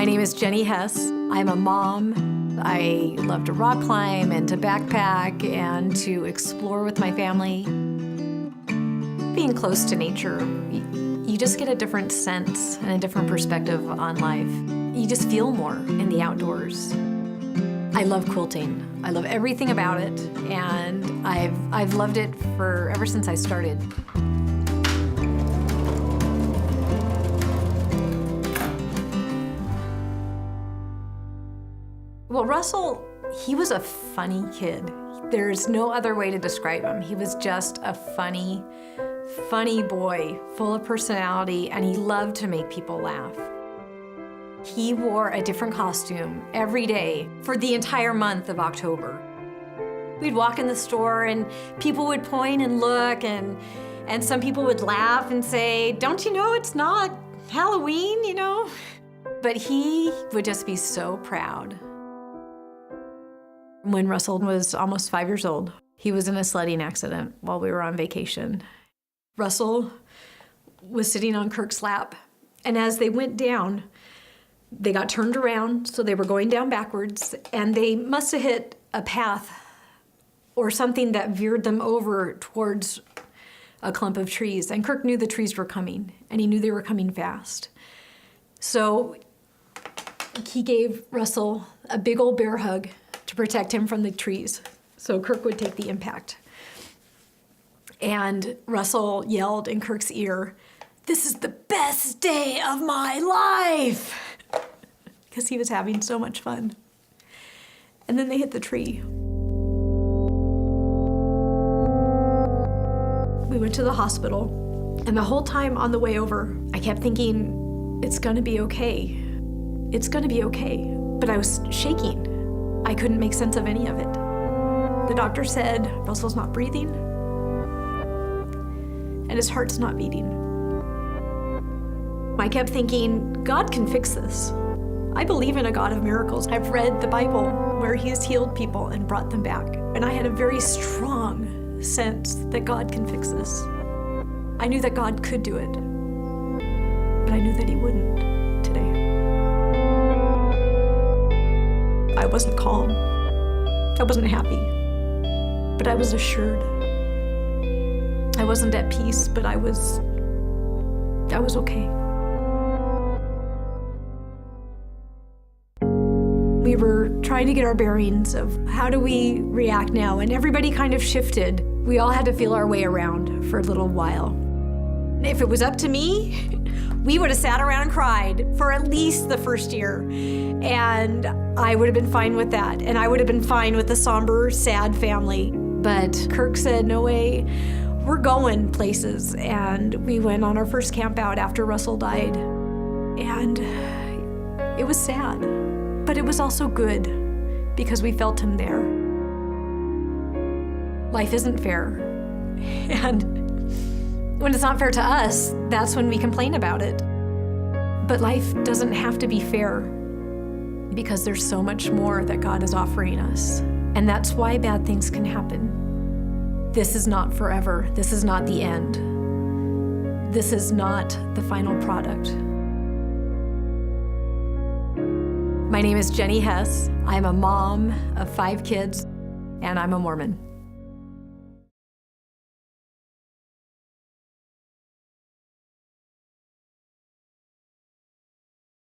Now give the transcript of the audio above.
My name is Jenny Hess. I'm a mom. I love to rock climb and to backpack and to explore with my family. Being close to nature, you just get a different sense and a different perspective on life. You just feel more in the outdoors. I love quilting. I love everything about it, and I've I've loved it for ever since I started. Well, Russell, he was a funny kid. There's no other way to describe him. He was just a funny, funny boy, full of personality, and he loved to make people laugh. He wore a different costume every day for the entire month of October. We'd walk in the store and people would point and look and and some people would laugh and say, "Don't you know it's not Halloween, you know?" But he would just be so proud. When Russell was almost 5 years old, he was in a sledding accident while we were on vacation. Russell was sitting on Kirk's lap, and as they went down, they got turned around, so they were going down backwards, and they must have hit a path or something that veered them over towards a clump of trees. And Kirk knew the trees were coming, and he knew they were coming fast. So he gave Russell a big old bear hug to protect him from the trees, so Kirk would take the impact. And Russell yelled in Kirk's ear, This is the best day of my life! Because he was having so much fun. And then they hit the tree. We went to the hospital, and the whole time on the way over, I kept thinking, it's gonna be okay. It's gonna be okay. But I was shaking. I couldn't make sense of any of it. The doctor said Russell's not breathing, and his heart's not beating. I kept thinking, God can fix this. I believe in a God of miracles. I've read the Bible where He has healed people and brought them back. And I had a very strong sense that God can fix this. I knew that God could do it, but I knew that He wouldn't I wasn't calm. I wasn't happy, but I was assured. I wasn't at peace, but I was. I was okay. we were trying to get our bearings of how do we react now, and everybody kind of shifted. We all had to feel our way around for a little while. If it was up to me, we would have sat around and cried for at least the first year. And I would have been fine with that. And I would have been fine with the somber, sad family. But Kirk said, no way, we're going places. And we went on our first camp out after Russell died. And it was sad. But it was also good because we felt him there. Life isn't fair. And when it's not fair to us, that's when we complain about it. But life doesn't have to be fair because there's so much more that God is offering us. And that's why bad things can happen. This is not forever. This is not the end. This is not the final product. My name is Jenny Hess. I'm a mom of five kids, and I'm a Mormon.